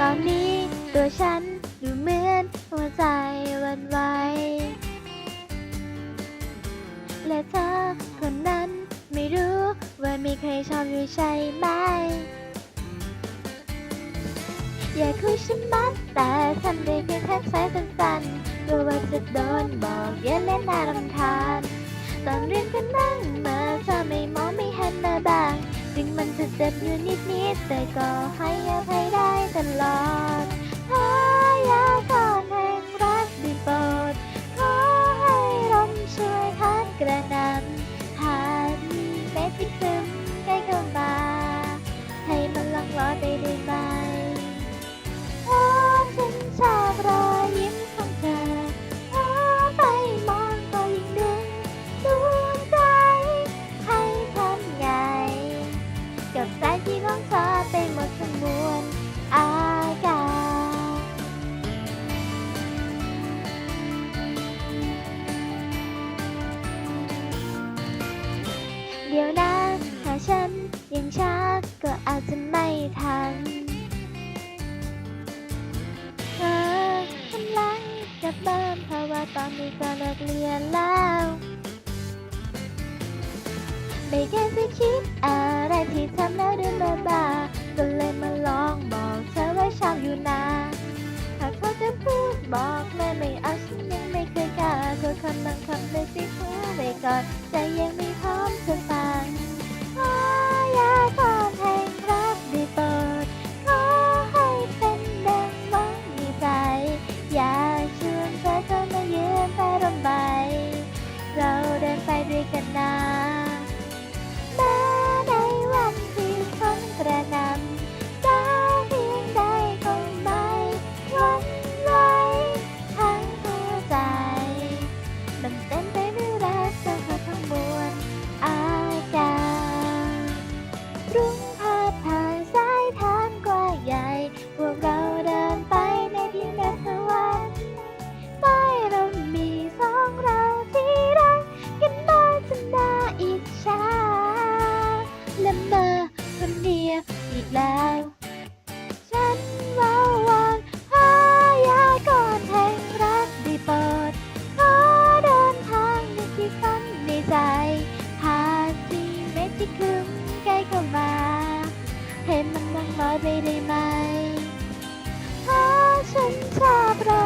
ตอนนี้ตัวฉันดูเหมือนหัวใจวันไหวและเธอคนนั้นไม่รู้ว่ามีใครชอบอยู่ใช่ไหม อยากคุยฉันมัดแต่ทำได้เพียงแค่สายสั้นๆกลัวว่าจะโดนบอกเยอะและน่ารำคาญตอนเรียนก็นั่งมาเธอไม่มองไม่หันมาบ้าง ถึงมันจะเจ็บอยู่นิดนิดแต่ก็ให้อภัยได้ตลอดพยาก่อนแห่งรักได้โปรดขอให้ลมช่วยพัดกระหนำหากมีเม็ดที่ซึม ดี๋ยวนะถ้าฉันยังช้าก็อาจจะไม่ทันเธอกำลังกลับบ้านเพราะว่าตอนนี้ก็เลิกเรียนแล้วไม่แค่จะคิดอะไรที่ทำแล้วดินมาบ้าก็เลยมาลองบอกเธอว่าชอบอยู่นะหากเขาจะพูดบอกเลยไม่เอาฉันยังไม่เคยกล้าก็คำบางคำเลยสิหัวไว้ก่อนแต่ยังไม่ะ